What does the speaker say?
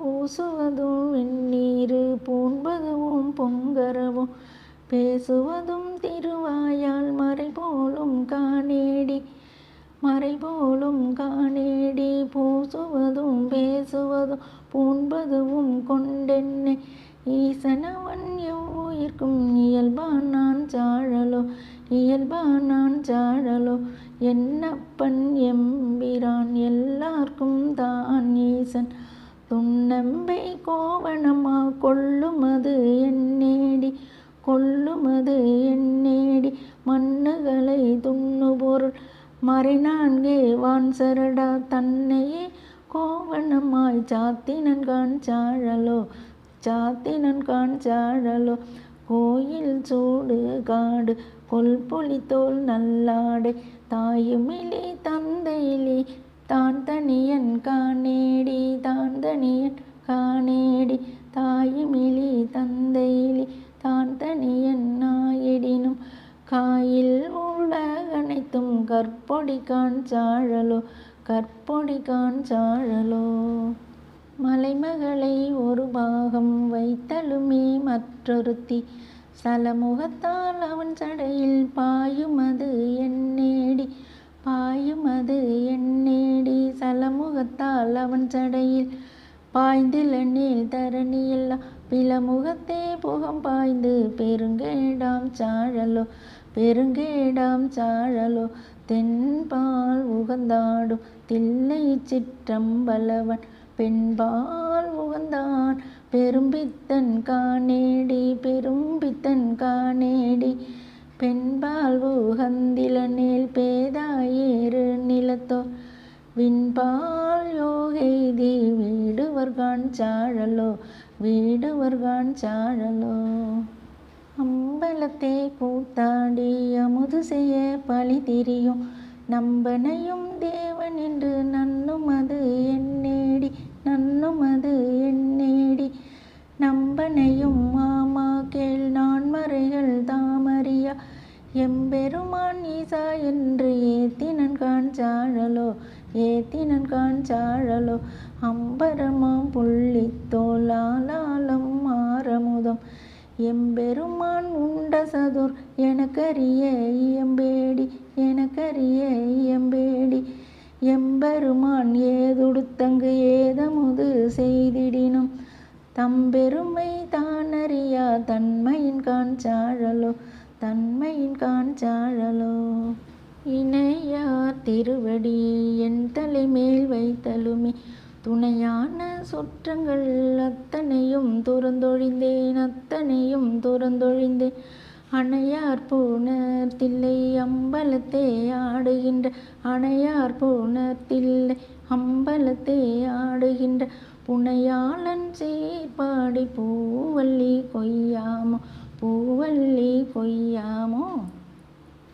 பூசுவதும் வெந்நீர் பூண்பதுவும் பொங்கரவும் பேசுவதும் திருவாயால் மறை போலும் காணேடி மறை போலும் காணேடி பூசுவதும் பேசுவதும் பூண்பதுவும் கொண்டென்னை. ஈசனவன் எவ்வுயிர்க்கும் இயல்பான் நான் சாழலோ இயல்பான் நான் சாழலோ என்னப்பன் எம்பிரான் எல்லாருக்கும் தான் ஈசன். துன்னம்பை கோவணமா கொள்ளுமது என்னேடி கொள்ளுமது என்னேடி மண்ணுகளை துண்ணுபொருள் மறைநான்கே வான் சரடா தன்னையே கோவணமாய் சாத்தினன் கான் சாழலோ சாத்தினன் கான் சாழலோ கோயில் சூடு காடு கொல்பொலி தோல் நல்லாடை தாயுமிலி தந்தையிலி தான் தனியன் காணே. தனியன் காணேடி. தாயுமிலி தந்தையிலி தான் தனியன் நாயடினும் காயில் உலகனைத்தும் கற்பொடி கான் சாழலோ கற்பொடி கான் சாழலோ. மலைமகளை ஒரு பாகம் வைத்தலுமே மற்றொருத்தி. சலமுகத்தால் அவன் சடையில் பாயுமது என்னேடி. பாயுமது என்னேடி. சலமுகத்தால் அவன் சடையில் பாய்ந்திலனில் தரணியெல்லாம் பிளமுகத்தே புகம் பாய்ந்து பெருங்கேடாம் சாழலோ. பெருங்கேடாம் சாழலோ. தென்பால் உகந்தாடும் தில்லை சிற்றம்பலவன். பெண்பால் உகந்தான் பெரும்பித்தன் காணேடி. பெரும்பித்தன் காணேடி. பெண்பால் உகந்திலனேல் சாழலோ? வீடுவர்கான் சாழலோ? அம்பலத்தே கூத்தாடி அமுது செய்ய பழி திரியும். நம்பனையும் தேவன் என்று நன்னும் அது எம்பெருமான் ஈசா என்று ஏத்தினன் காஞ்சாழலோ ஏத்தினன் காஞ்சாழலோ அம்பரமாம் புள்ளித்தோல் ஆலாலம் மாறமுதம் எம்பெருமான் உண்ட சதுர் எனக்கரிய இயம்பேடி எனக்கரிய இயம்பேடி. எம்பெருமான் ஏதுடுத்தங்கு ஏதமுது செய்திடினும். தம்பெருமை தானறியா தன்மையின் கான் சாழலோ தன்மையின் காஞ்சாழலோ இணையா இணையார் திருவடி என் தலைமேல் வைத்தலுமே. துணையான சுற்றங்கள் அத்தனையும் துறந்தொழிந்தேன் அத்தனையும் துறந்தொழிந்தேன். அணையார் பூணர் தில்லை அம்பலத்தே ஆடுகின்ற அணையார் பூணர் தில்லை அம்பலத்தே ஆடுகின்ற. புனையாளன் சீர்பாடி பூவல்லி கொய்யாமோ? பூவல்லி கொய்யாமோ